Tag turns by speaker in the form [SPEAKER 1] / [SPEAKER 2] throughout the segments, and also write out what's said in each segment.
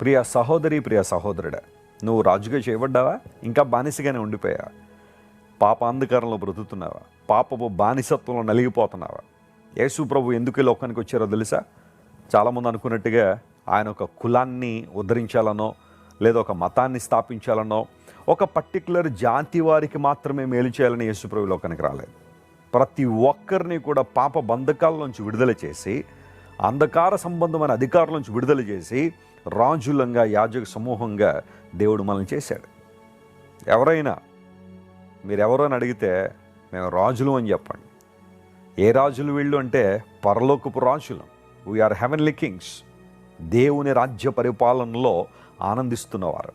[SPEAKER 1] ప్రియ సహోదరి ప్రియ సహోదరుడా నువ్వు రాజుగా చేయబడ్డావా? ఇంకా బానిసగానే ఉండిపోయావా? పాప అంధకారంలో బ్రతుకుతున్నావా? పాపపు బానిసత్వంలో నలిగిపోతున్నావా? యేసు ప్రభు ఎందుకు ఈ లోకానికి వచ్చారో తెలుసా? చాలామంది అనుకున్నట్టుగా ఆయన ఒక కులాన్ని ఉద్ధరించాలనో లేదా ఒక మతాన్ని స్థాపించాలనో ఒక పర్టికులర్ జాతి వారికి మాత్రమే మేలు చేయాలని యేసుప్రభు లోకానికి రాలేదు. ప్రతి ఒక్కరిని కూడా పాప బంధకాల నుంచి విడుదల చేసి అంధకార సంబంధమైన అధికారుల నుంచి విడుదల చేసి రాజులంగా యాజక సమూహంగా దేవుడు మనల్ని చేశాడు. ఎవరైనా మీరెవరో అని అడిగితే మేము రాజులు అని చెప్పండి. ఏ రాజులు వీళ్ళు అంటే పరలోకపు రాజులం. వీఆర్ హెవెన్లీ కింగ్స్ దేవుని రాజ్య పరిపాలనలో ఆనందిస్తున్నవారు.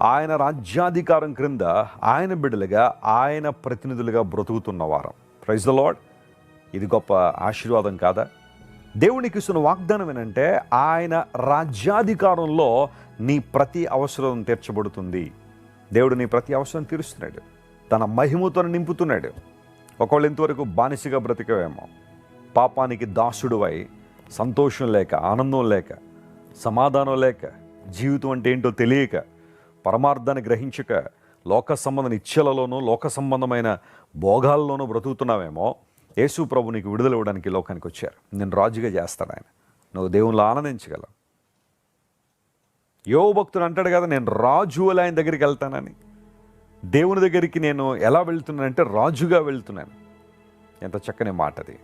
[SPEAKER 1] ఆయన రాజ్యాధికారం క్రింద ఆయన బిడ్డలుగా ఆయన ప్రతినిధులుగా బ్రతుకుతున్నవారు. ప్రైజ్ ద లాడ్ ఇది గొప్ప ఆశీర్వాదం కాదా? దేవునికి ఇస్తున్న వాగ్దానం ఏంటంటే ఆయన రాజ్యాధికారంలో నీ ప్రతి అవసరం తీర్చబడుతుంది. దేవుడు నీ ప్రతి అవసరం తీరుస్తున్నాడు. తన మహిమతో నింపుతున్నాడు. ఒకవేళ ఇంతవరకు బానిసగా బ్రతికవేమో పాపానికి దాసుడువై సంతోషం లేక ఆనందం లేక సమాధానం లేక జీవితం అంటే ఏంటో తెలియక పరమార్థాన్ని గ్రహించక లోక సంబంధ ఇచ్చలలోనూ లోక సంబంధమైన భోగాల్లోనూ బ్రతుకుతున్నావేమో యేసు ప్రభు నీకు విడుదల ఇవ్వడానికి లోకానికి వచ్చారు. నేను రాజుగా చేస్తాను ఆయన. నువ్వు దేవుళ్ళు ఆనందించగలవు. యో భక్తుడు అంటాడు కదా నేను రాజు అలా ఆయన దగ్గరికి వెళ్తానని. దేవుని దగ్గరికి నేను ఎలా వెళ్తున్నానంటే రాజుగా వెళ్తున్నాను. ఎంత చక్కని మాట అది